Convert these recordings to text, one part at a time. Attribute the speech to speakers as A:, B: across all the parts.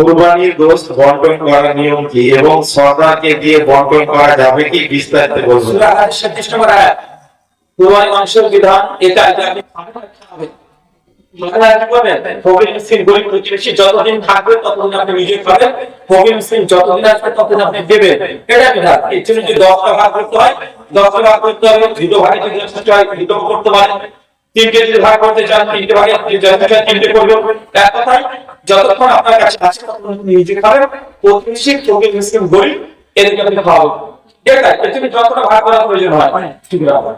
A: কুরবানির গোশত বন্টন করার নিয়ম কি এবং সরদারকে দিয়ে বন্টন করা যাবে কি বিস্তারিত বলুন।
B: সূরা আয়াত 37 নম্বর আয়াত কুরবানি মাংসের বিধান এটা যতদিন থাকবে ততদিন আপনি নিজে খাবেন, ফকির মিসকিন যতদিন আসবে ততদিন আপনি দেবেন। এটা বিধান। এর জন্য যদি দশটা ভাগ করতে হয়, দশটা ভাগ করতে হবে দুটো ভাগে করতে পারেন। তিনটে যদি ভাগ করতে চান তিনটে ভাগে তিনটে করবেন এক কথায় যতক্ষণ আপনার কাছে আছে ততক্ষণ আপনি নিজে খাবেন। প্রতিবেশী মিসকিন গরিব এদেরকে আপনি খাওয়াবেন এটাই এর যতটা ভাগ করার প্রয়োজন হয় ঠিক আছে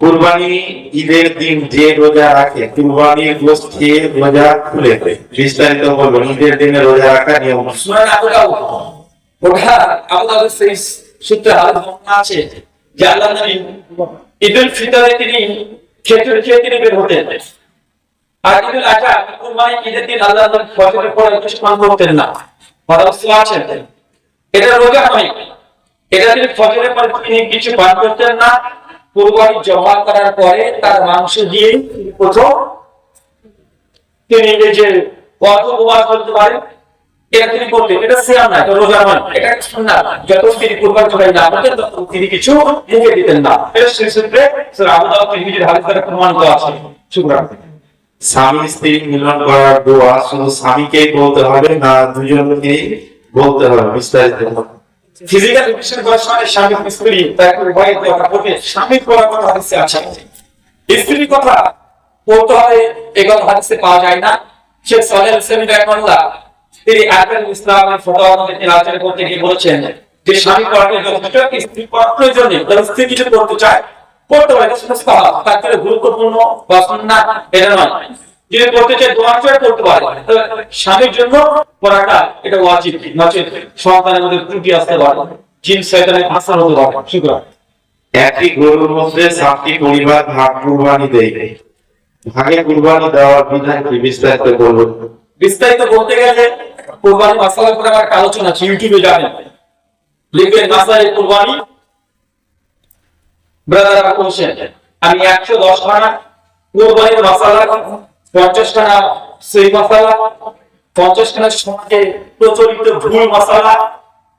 A: কুরবানি ঈদের দিন যে রোজা রাখে কুরবানির গোশত খেয়ে রোজা খুলে দেয়। বিস্তারিত বলুন ঈদের দিনে রোজা রাখা নিয়ম।
B: সুনান আবু দাউদ। ওটা আবু দাউদের সেই সূত্রে হাদিস আছে যে আল্লাহ নবী ঈদুল ফিতরে তিনি খেজুর খেয়ে তিনি বের হতেন আর ঈদুল আজহা কুরবানি ঈদের দিন আল্লাহ ফজরের পরে কিছু পান করতেন না। পরামর্শ আছেন এটা এটা তিনি তিনি কিছু পান করতেন না। কুরবানি জমা করার পরে তার মাংস দিয়ে প্রথম তিনি যে কত উপবাস করতে পারেন। এটা তিনি করতেন এটা সিয়াম না এটা রোজা নয় এটা সুন্নাত। যত তিনি কুরবানি জবাই না করতেন তত তিনি কিছু মুখে দিতেন না। এটা সেই সূত্রে আবু দাউদ তিরমিজির হাদিস দ্বারা প্রমাণিত আছে। শুকরান
A: স্বামী স্ত্রী মিলন করার দোয়া শুধু স্বামীকেই বলতে হবে না দুজনকেই বলতে হবে বিস্তারিত
B: ফিজিক্যাল রিলেশন করার সময় স্বামী স্ত্রী তাকে উভয় দেওয়া করবে। স্বামী করার কথা হাদিসে আছে। স্ত্রীর কথা বলতে হবে এগুলো হাদিসে পাওয়া যায় না। শেখ সালেহ হোসেন রহমানুল্লাহ তিনি আয়াতুল ইসলামের ফতোয়া তিনি আলোচনা করতে গিয়ে বলেছেন যে স্বামী করাটা যথেষ্ট স্ত্রী করার প্রয়োজন তবে স্ত্রী কিছু করতে চায় করতে পারে এটা সুস্থ তার থেকে গুরুত্বপূর্ণ বা সুন্নাত এটা নয়। যদি করতে চায় দোয়ার চায় করতে পারে। স্বামীর জন্য করাটা এটা ওয়াজিব নচেত। সন্তানের মধ্যে ত্রুটি আসতে পারে। জিন শয়তানের আসার হতে পারে। শুক্রবার
A: একটি গরুর মধ্যে সাতটি পরিবার ভাগ কুরবানি দেয়। ভাগে কুরবানি দেওয়ার বিধান কি বিস্তারিত বলুন?
B: বিস্তারিত বলতে গেলে কোরবানি মাসালার উপরে আমার একটা আলোচনা আছে ইউটিউবে যাবেন লিখবেন মাসালাই কোরবানি। ব্রাদার কোশ্চেন আমি একশো দশ খানা কোরবানির মশালা পঞ্চাশ খানা সেই মশালা, পঞ্চাশ খানা সমাজে প্রচলিত ভুল মশালা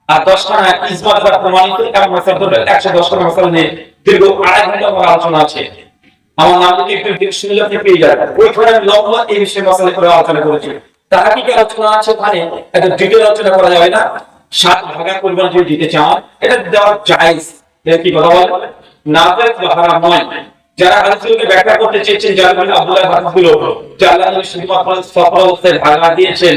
B: আর দশ খানা ইসমাত বা প্রমাণিত এমন মশালা একশো দশ খানা মশালা নিয়ে দীর্ঘ আড়াই ঘণ্টা আমার আলোচনা আছে। আমার নাম একটু শুনলে আপনি পেয়ে যাবেন। ওইখানে আমি লম্বা এই বিষয়ে মশালা করে আলোচনা করেছি। তারা কি কি আলোচনা আছে? ওখানে একটা ডিটেল করা যাবে না। সাত ভাগা পরিমাণ যদি দিতে এটা কি কথা বলে? হারাম নয়। যারা ব্যাখ্যা করতে চেয়েছেন, যার অবস্থায় ভাগা দিয়েছেন।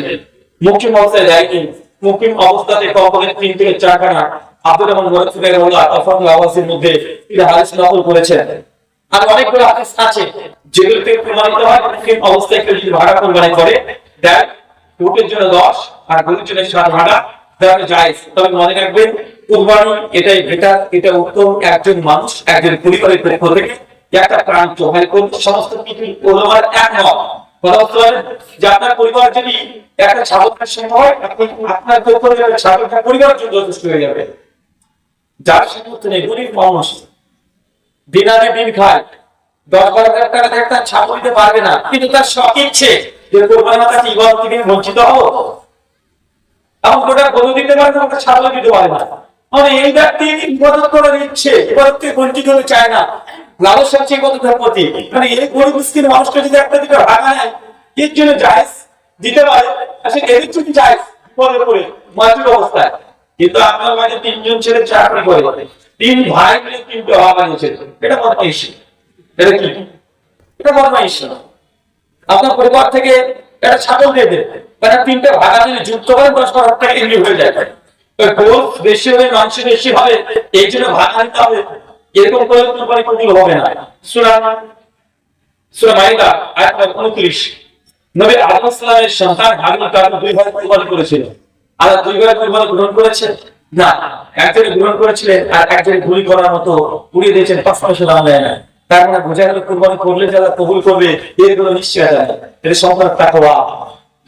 B: মুকিম অবস্থায় দেয়নি। মুকিম অবস্থাতে কমপক্ষে তিন থেকে চার খানা আব্দুর রহমান গরিবের আল্লাহ তফান আওয়াজের মধ্যে তিনি হাদিস নকল করেছেন। আর অনেকগুলো হাদিস আছে প্রমাণিত হয় মুকিম অবস্থায় কেউ যদি ভাড়া কোরবানি করে দেখ উটের জন্য দশ, আর গরুর জন্য যায় তবে মনে রাখবেন কুরবানি এটাই বেটার এটা উত্তম, একজন মানুষ, একজন পরিবারের পক্ষ থেকে একটা প্রাণ সমস্ত কথা হচ্ছে যে আপনার পরিবার যদি একটা ছাগলের সঙ্গে হয়, আপনি আপনার ছাগলটা পরিবারের জন্য যথেষ্ট হয়ে যাবে। যার সামর্থ্য নেই, গরিব মানুষ দিনারে দিন খায় দশ বারো হাজার টাকা একটা ছাগল দিতে পারবে না, কিন্তু তার শখ ইচ্ছে। যে কোরবানি কাছে ইবাদত থেকে বঞ্চিত হব? এমন গোটা গরু দিতে পারে না ছাগল দিতে পারে না। মানে এই ব্যক্তি ইবাদত করার ইচ্ছে ইবাদত থেকে বঞ্চিত হতে চায় না। লালস আছে ইবাদতের প্রতি। মানে এই গরিব মিসকিন মানুষটা যদি একটা দিকে কিন্তু আপনার তিনজন ছেলে চাকরি করে, তিন ভাই মিলে তিনটে হওয়া বানিয়েছে এটা বদমাইশি। এটা কি? এটা বদমাইশি। আপনার পরিবার থেকে একটা ছাগল দিয়ে দেবে তারা তিনটে ভাগা যদি যুক্ত করেন দশ বারো টাকা এমনি হয়ে যায়। বেশি হবে মাংস বেশি হবে, এই জন্য ভাগা নিতে হবে। এরকম করে হবে না। সুরা সুরা মাইদা, আয়াত 29 নবী আদম সালামের সন্তান হাবিল কারণ দুই ভাই কোরবানি করেছিল। আর দুই ভাই কোরবানি গ্রহণ করেছে? না, একজন গ্রহণ করেছিলেন আর একজন গুলি করার মতো উড়িয়ে দিয়েছেন। পাঁচ পয়সা দাম দেয় না। তার মানে বোঝা গেল কোরবানি করলে যারা কবুল করবে এগুলো নিশ্চয় যায় এটা সম্পর্ক তাকওয়া।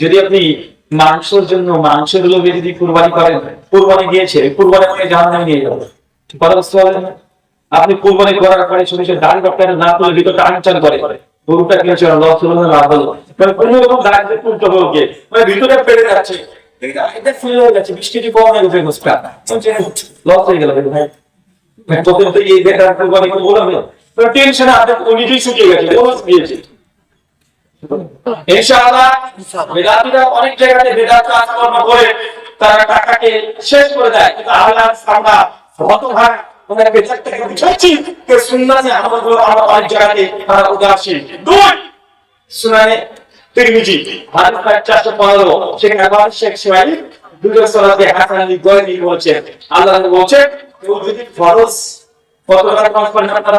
B: যদি আপনি মাংসের জন্য মাংসের লোভে যদি কুরবানি করেন, কুরবানি দিয়েছে কুরবানি করে জাহান্নামে নিয়ে যাবে কথা বুঝতে পারলেন? আপনি কুরবানি করার পরে শুনে শুনে দাড়ি ডক্টর না তুলে ভিতরটা আনচান করে। গরুটা কিনেছে আল্লাহ সুবহানাহু লাভ হলো। মানে কোনো রকম দাড়ি তুলতে হবে ওকে। মানে ভিতরে পেরে যাচ্ছে। এটা ফুল হয়ে গেছে হয়ে লস হয়ে গেল ভাই। তোকে তো এই বেটার কোরবানি করে তো টেনশন আপনি নিজেই শুকিয়ে গেছে? লস দিয়েছে ইনশাআল্লাহ বেদাতিরা আল্লাহ আমরা হতভাগ ওনারা বেদাত বুঝাচ্ছি যে সুন্নাতে আমাদের আমরা অনেক জায়গাতে তারা উদাসীন। দুই, সুনানে তিরমিজি হাদিস নাম্বার 415 সেখানে আবার শেখ সুহাইব দুটো সলাতে হাসান আলী গয়নি বলছেন, আল্লাহ বলছেন, কেউ যদি ফরজ, কত টাকা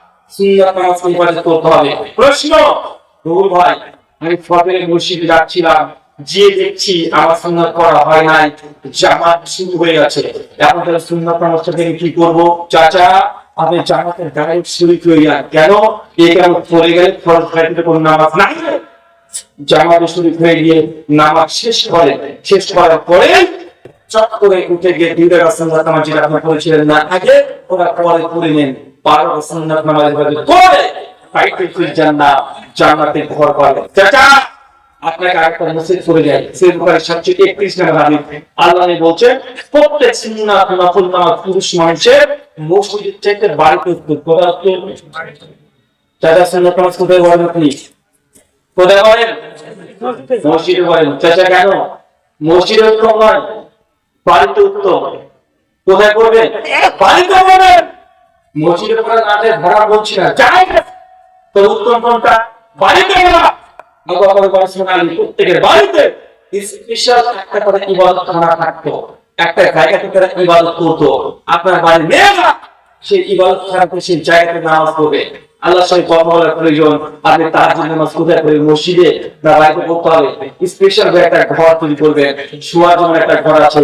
B: যে দেখছি আমার সুন্নাত করা হয় নাই, জামাত শুরু হয়ে গেছে। এখন নামাজটা থেকে কি শুরু করে কেন? কেন পড়ে গেলে নামাজ জামাতে শরীফ হয়ে গিয়ে নামাজ শেষ করে। শেষ করার পরে চট করে উঠে গিয়ে দুইটা রাসূলুল্লাহ নামাজ যেটা আপনি পড়েছিলেন না আগে, ওরা পরে পড়ে নেন। ভাবে পড়ে ফাইটে ফির জান্নাত, জান্নাতে ঘর পাবে। চাচা, আপনাকে আরেকটা মেসেজ করে বুখারী 731 নম্বর আল্লাহ বলছেন, প্রত্যেক সুন্নাত, নফল নামাজ পুরুষ মানুষের মসজিদের চাইতে বাড়িতে কোথায় উত্তর চাচা, সুন্নাত নামাজ কোথায় পড়েন আপনি? কোথায় পড়েন? মসজিদে চাচা, কেন? মসজিদে উত্তম নয়, বাড়িতে উত্তম। কোথায় করবেন বাড়িতে পড়বেন। না ভাড়া বলছি না, যাই তো উত্তম কোনটা? বাড়িতে বকর পড়াশোনা প্রত্যেকের বাড়িতে স্পেশাল একটা করে ইবাদত থাকতো। একটা ইবাদত করতো। আপনার বাড়ির মেয়েরা সেই ইবাদত খানা সেই জায়গাতে নামাজ পড়বে। আল্লাহ সঙ্গে কথা প্রয়োজন। আপনি তার জন্য নামাজ কোথায় মসজিদে না পড়তে হবে? স্পেশাল একটা ঘর তৈরি করবেন। শোয়ার জন্য একটা ঘর আছে।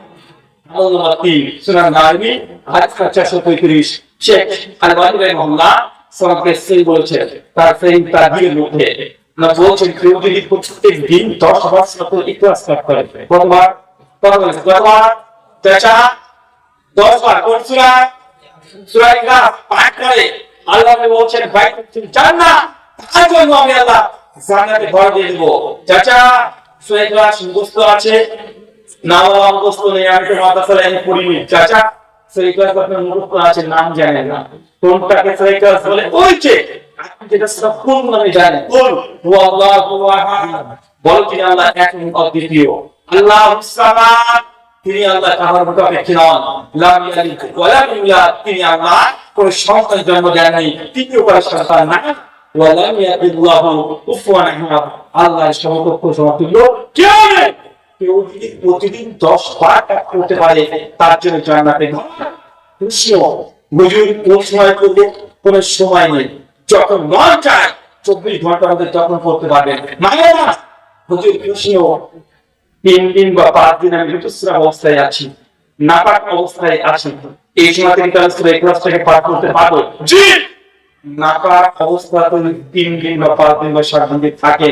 B: আল্লাহ সুনান নারমি হাদিস চারশো পঁয়ত্রিশ, শেখ আলবানি রহমাল্লাহ সমাজকে সেই বলছেন তার সেই তার মধ্যে। না, বলছেন কেউ যদি প্রত্যেক দিন দশ বার সত্য ইতিহাস পাঠ করে কতবার কতবার কতবার চাচা, দশ বার কোন সুরা? সুরা ইখলাস পাঠ করে, আল্লাহ বলছেন, ভাই, তুমি না তার জন্য আমি আল্লাহ, জান্নাতে ঘর দিয়ে দেবো। চাচা, সুরা ইখলাস মুখস্থ আছে নাম মুখস্থ নেই, আমি তো মাদ্রাসায় আমি পড়িনি। চাচা সেই ক্লাস আপনার মুখস্থ আছে, নাম জানেন না। কোনটাকে সেই ক্লাস বলে? ওই যে যেটা সম্পূর্ণ নামে জানেন। কোন হু আল্লাহু বল তিনি আল্লাহ এক অদ্বিতীয়। আল্লাহ তিনি আল্লাহ তিনি আল্লাহ, কোন সন্তান জন্ম নাই। তৃতীয় সন্তান না আল্লাহর সমকক্ষ সমতুল্য কেউ নেই কেউ প্রতিদিন দশ বার করতে পারে, তার জন্য কোন সময় করবে, কোন সময় নেই। যখন মন চায়, চব্বিশ তখন করতে মানে তিন দিন বা পাঁচ দিন আমি অবস্থায় আছি, নাপাক অবস্থায় আছি। এই সময় থেকে সুরা ইখলাসটাকে পাঠ করতে পারব? জি! নাপাক অবস্থা তিন দিন বা পাঁচ দিন বা সাত দিন থাকে।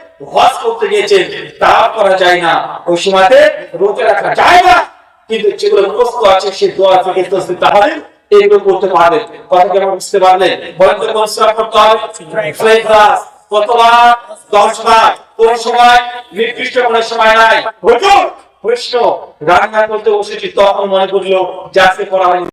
B: হজ করতে গিয়েছেন, তা করা যায় না। ওই সময়তে রোজা রাখা যায় না, কিন্তু যেগুলো মুখস্থ আছে, সে দোয়া থেকে তাহলে করতে কথা বুঝতে তো করতে হবে। কতবার? দশ বার কোন সময়, নির্দিষ্ট কোনো সময় নাই। রান্না করতে বসেছি, তখন মনে করল যে আজকে পড়া হয়নি।